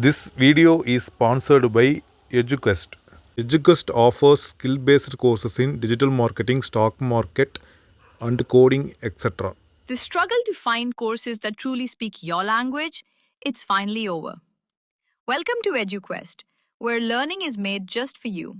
This video is sponsored by EduQuest. EduQuest offers skill based courses in digital marketing, stock market, and coding, etc. The struggle to find courses that truly speak your language, it's finally over. Welcome to EduQuest, where learning is made just for you.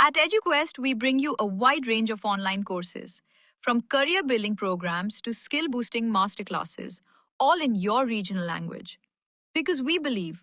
At EduQuest, we bring you a wide range of online courses, from career building programs to skill boosting masterclasses, all in your regional language. Because we believe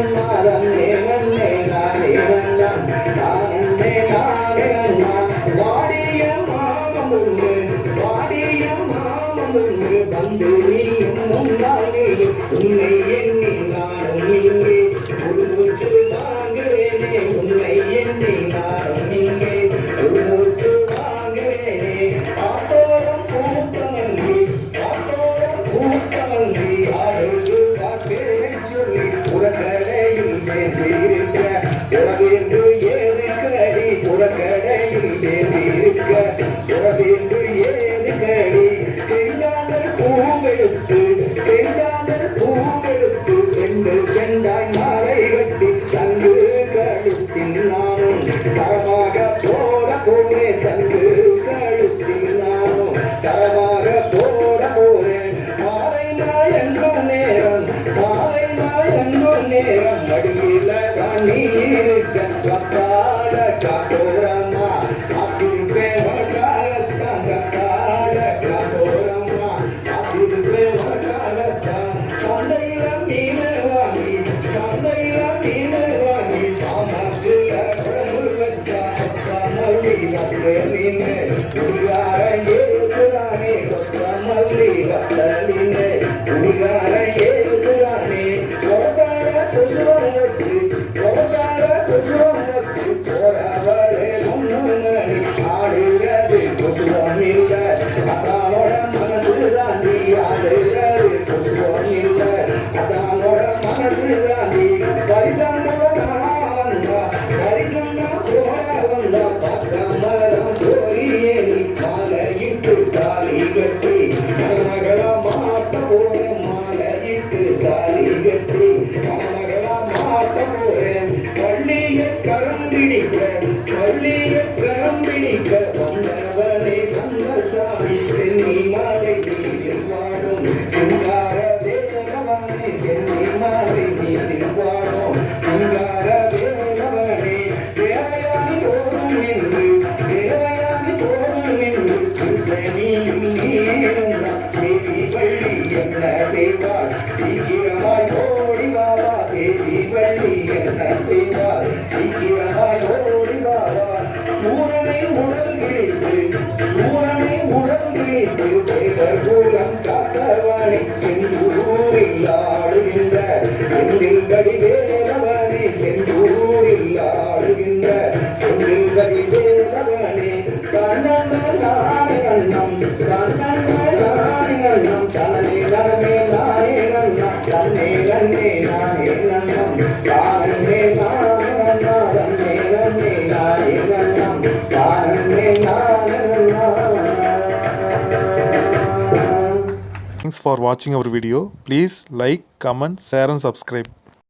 மாமமுன்னு வாடிய மாமமுன்னு வந்து நீயும் முன்னாலே உன்னை எண்ணி நானும் இங்கே ஒரு கழுத்தில் நானும் சரமாக போட போனே சங்கு கழுத்தில் நானும் சரமாக போட போனேன் மாலை நாள் எங்கும் நேரம் மாலை நாள் எங்கும் நேரம் மடியில தண்ணி கொத்தமல்லி மாலையிட்டு தாலி கட்டி மகள மாட்ட போறேன் மாலையிட்டு தாலி கட்டி மகள மாட்ட போறேன் பள்ளிய கரம் பிடிக்க பள்ளிய கரம் பிடிக்க வந்தவனே கந்தசாமி சென்னி மாலை நீரில் வாழும் சிங்கார தேவனே சென்னி கிழித்து சூரனை உடல் கிழித்து தேவர் கூலம் காத்தவாணி செந்தூரில் ஆடுகின்ற செந்தில் கடி வேலவனே செந்தூரில் ஆடுகின்ற செந்தில் கடி வேலவனே கண்ணன் நானே அண்ணம் கண்ணன் நானே அண்ணம் தனே நன்னே நானே நன்னம் தன்னே நன்னே நானே நன்னம் Thanks for watching our video. Please like, comment, share, and subscribe.